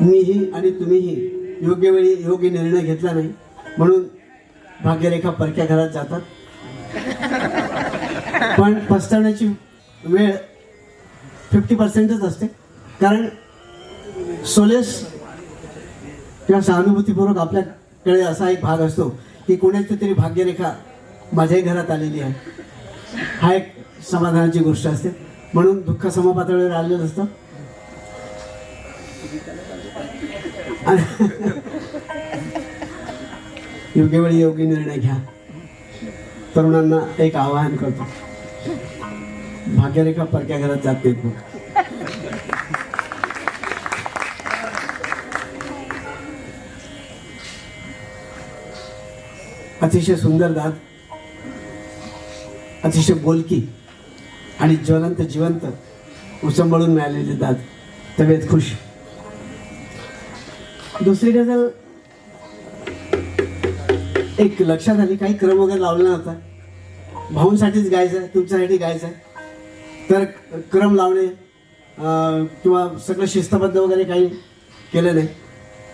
मीही आणि तुम्हीही योग्य वेळी योग्य निर्णय घेतला नाही. म्हणून भाग्यरेखा परक्या घरात जातात. पण पसरण्याची वेळ फिफ्टी पर्सेंटच असते. कारण सोलेस किंवा सहानुभूतीपूर्वक आपल्याकडे असा एक भाग असतो की कोणाची तरी भाग्यरेखा माझ्याही घरात आलेली आहे. हा एक समाधानाची गोष्ट असते. म्हणून दुःख समपातळीवर आलेलं असतं. योग्य वेळी योग्य निर्णय घ्या. तरुणांना एक आवाहन करतो. भाग्यरेखा परक्या घरात जात नाहीत मग अतिशय सुंदर दात. अतिशय बोलकी आणि ज्वलंत जिवंत उसंबळून मिळालेले दात. तब्येत खुश. दुसरी गजल एक लक्षात आली काही क्रम वगैरे लावला नव्हता. भाऊंसाठीच गायचं आहे तुमच्यासाठी गायचं. आहे तर क्रम लावणे किंवा सगळं शिस्तबद्ध वगैरे काही केलं नाही.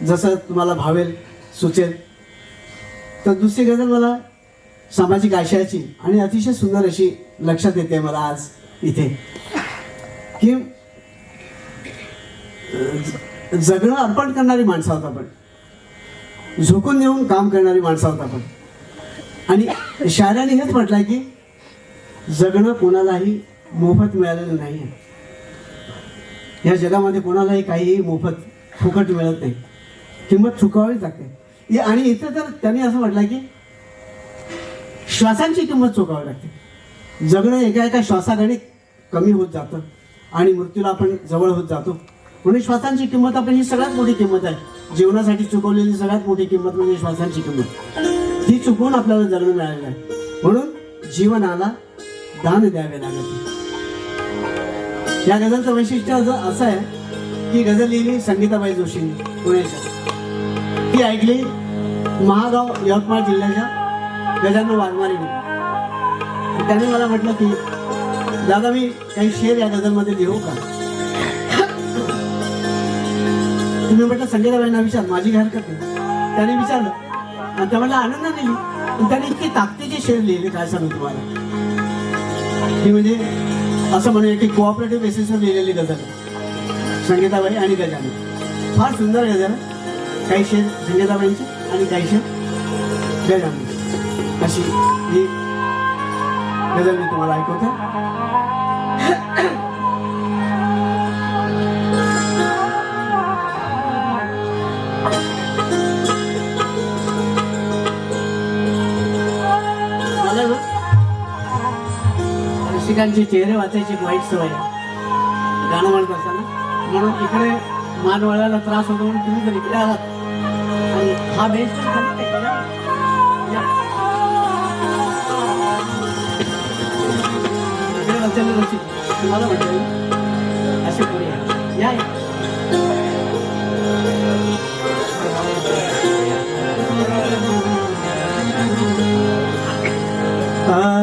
जसं तुम्हाला भावेल सुचेल. तर दुसरी गजल मला सामाजिक आशयाची आणि अतिशय सुंदर अशी लक्षात येते मला आज इथे. की जगणं अर्पण करणारी माणसं आहोत आपण. झोकून देऊन काम करणारी माणसं आहोत आपण. आणि शायराने हेच म्हटलंय की जगणं कोणालाही मोफत मिळालेलं नाही आहे. या जगामध्ये कोणालाही काहीही मोफत फुकट मिळत नाही. किंमत चुकावीच लागते. आणि इथं तर त्यांनी असं म्हटलं की श्वासांची किंमत चुकावी लागते. जगणं एका एका श्वासाकडे कमी होत जातं आणि मृत्यूला आपण जवळ होत जातो. म्हणून श्वासांची किंमत आपली ही सगळ्यात मोठी किंमत आहे. जीवनासाठी चुकवलेली सगळ्यात मोठी किंमत म्हणजे श्वासांची किंमत. ती चुकवून आपल्याला जगणं मिळालेलं आहे म्हणून जीवनाला दान द्यावे लागत या गझलचं वैशिष्ट्य असं असं आहे की गझल लिहिली संगीताबाई जोशींनी पुण्याच्या. ती ऐकली महागाव यवतमाळ जिल्ह्याच्या गजानन वाघमारीने त्याने मला म्हटलं की दादा मी काही शेर या गझलमध्ये लिहू का? तुम्ही म्हटलं संगीताबाईंना विचार माझी घ्याल करते त्याने विचारलं. आणि त्या म्हटलं आनंद नाही आणि त्याने इतकी ताकदीचे शेर लिहिले काय सांगू तुम्हाला. ती म्हणजे असं म्हणूया की कोऑपरेटिव्ह बेसिसवर लिहिलेली गजल. संगीताबाई आणि गजानन. फार सुंदर गजल. काही शेर संगीताबाईंचे आणि काही शेर गजानन अशी ही गजल मी तुम्हाला ऐकवतो. रसिकांचे चेहरे वाचायची वाईट सवय आहे. गाणं म्हणत असताना. म्हणून इकडे मान वळायला त्रास होतो म्हणून तुम्ही जर इकडे आलात. आणि हा बेस्ट या. इकडे रसिक तुम्हाला म्हटलं असे करूया या. या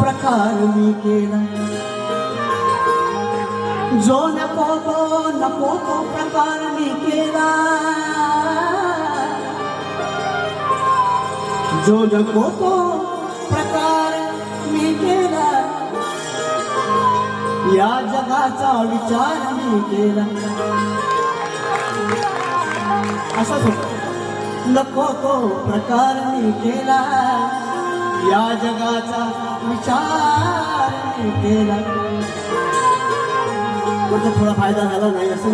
प्रकार जो नको तो नको तो प्रकार जो नको तो प्रकार मी या जगाचा विचार मी केला नको तो प्रकार मी केला या जगाचा विचार केला. म्हणजे थोडा फायदा झाला नाही असं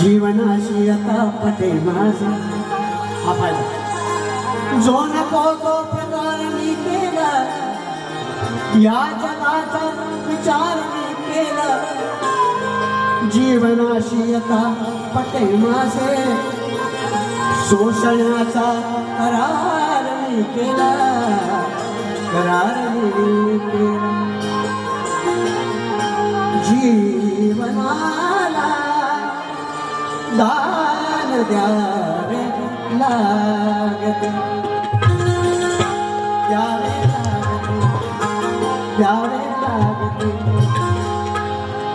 जीवनाशी आता पटे माझा. हा फायदा. जो नको तो प्रकार मी केला. या जगाचा विचार मी केला. जीवनाशी आता पटे माझे. शोषणाचा करार केला. करार मी केला जीवनाला दान द्यावे लागते. द्यावे लागते. द्यावे लागते.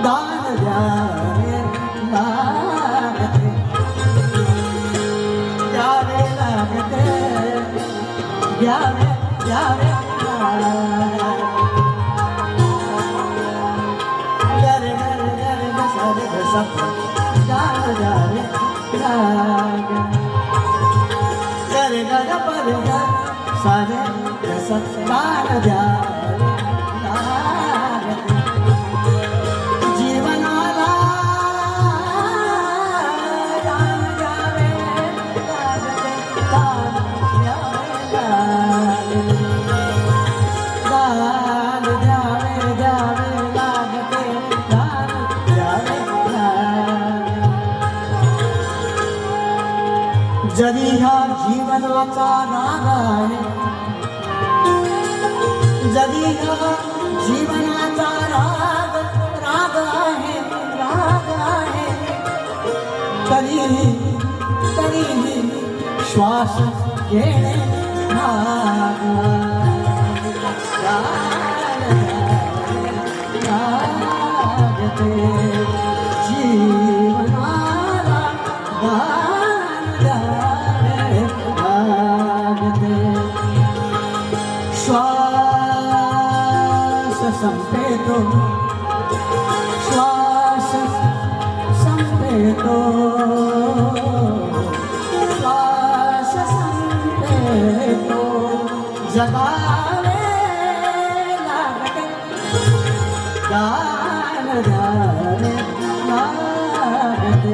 दान द्यावे द्यावे द्यावे लागते जीवनाचा जरी जीवनाचा राग राग आहे राग आहे तरीही तरीही श्वास घेणे भाग जगावे लागते गान द्यावे लागते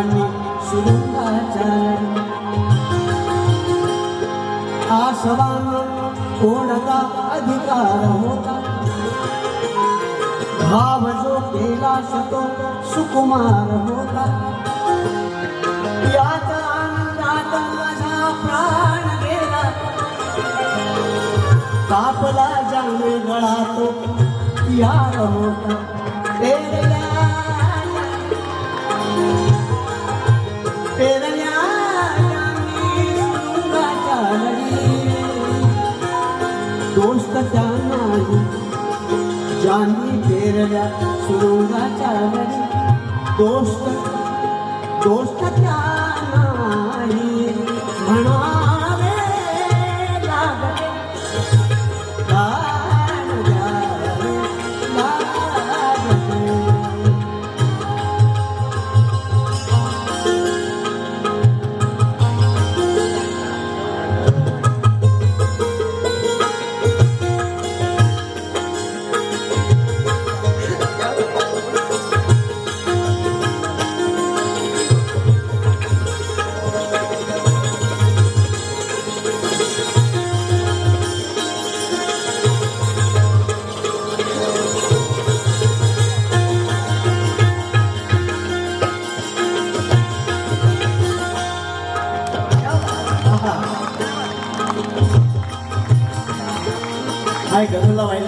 जानी सुरुंगाच्या आसवान कोणता अधिकार होता? भाव जो केला तो सुकुमार होता? याचा आनंदात माझा प्राण गेला. कापला जाणे गळा तो यार होता. ज्यांनी पेरल्या सुरुंगाच्या दोस्त दोस्त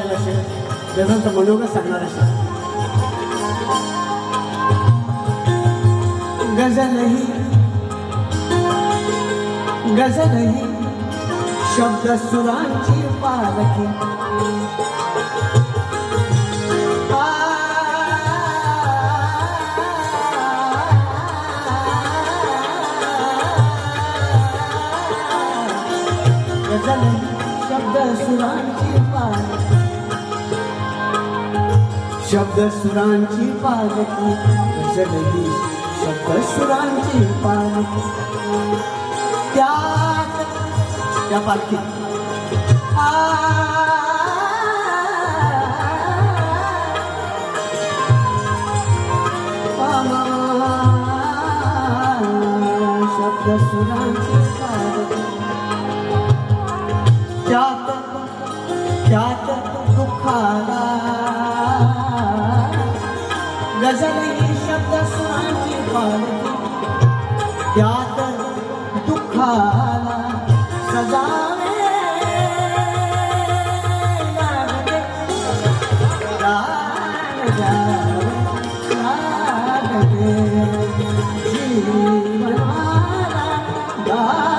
गझलला असेल. शेर मनोगत सांगणारा असेल. गजल ही गजल ही शब्द सुरांची पालखी. शब्द सुरांची पालकी गझल शब्द सुरांची पालकी त्यात त्या पालखीत शब्द सुरांची गाण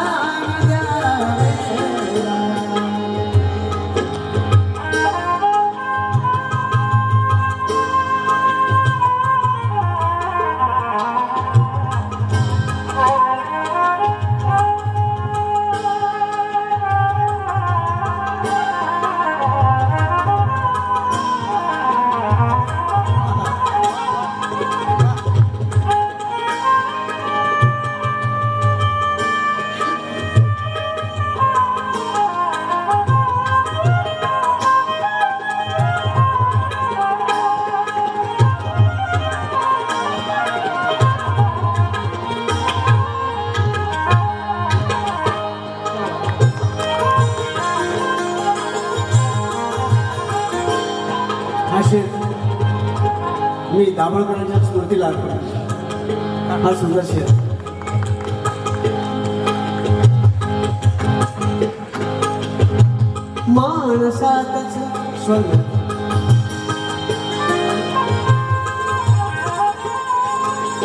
हा सुंदर शेर माणसातच स्वर्ग.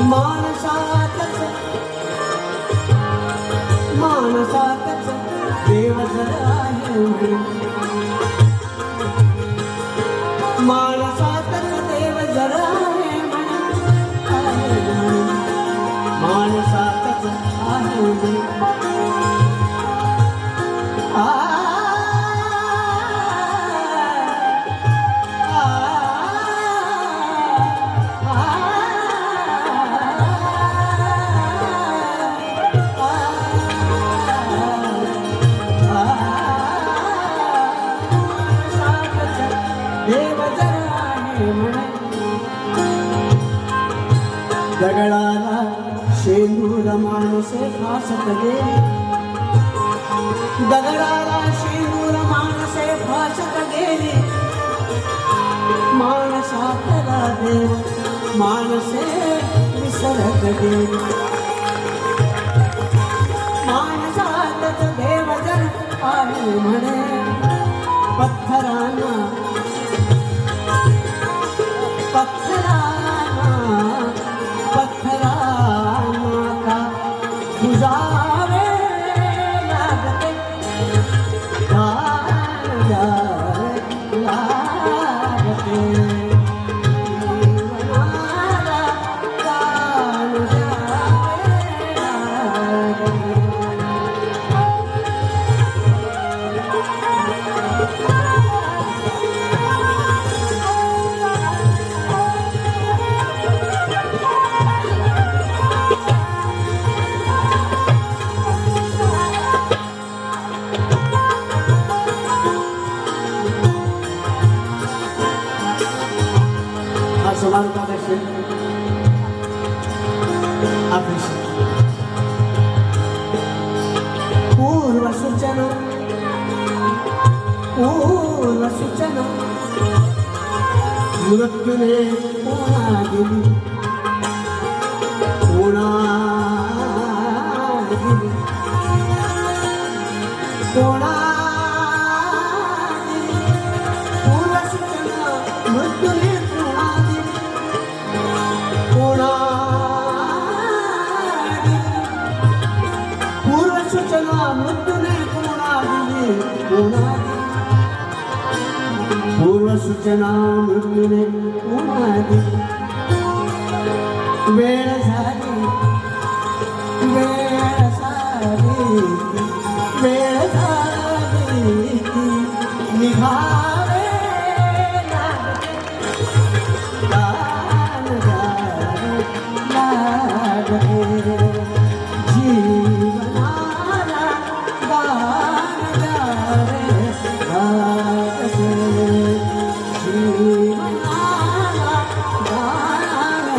माणसातच. माणसातच देव जर आहे म्हणे. माणसे फासत गेले दगडाला शेंदूर माणसे फासत गेले माणसातला देव माणसे विसरत गेली સુરતને પાગલી. કોણા કોણા सूचना मृत्यूने कोणा वेळ झाली.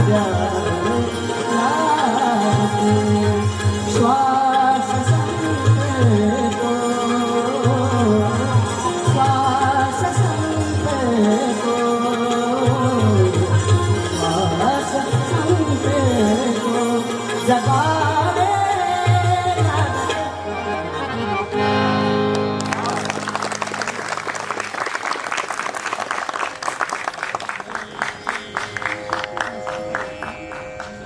Yeah.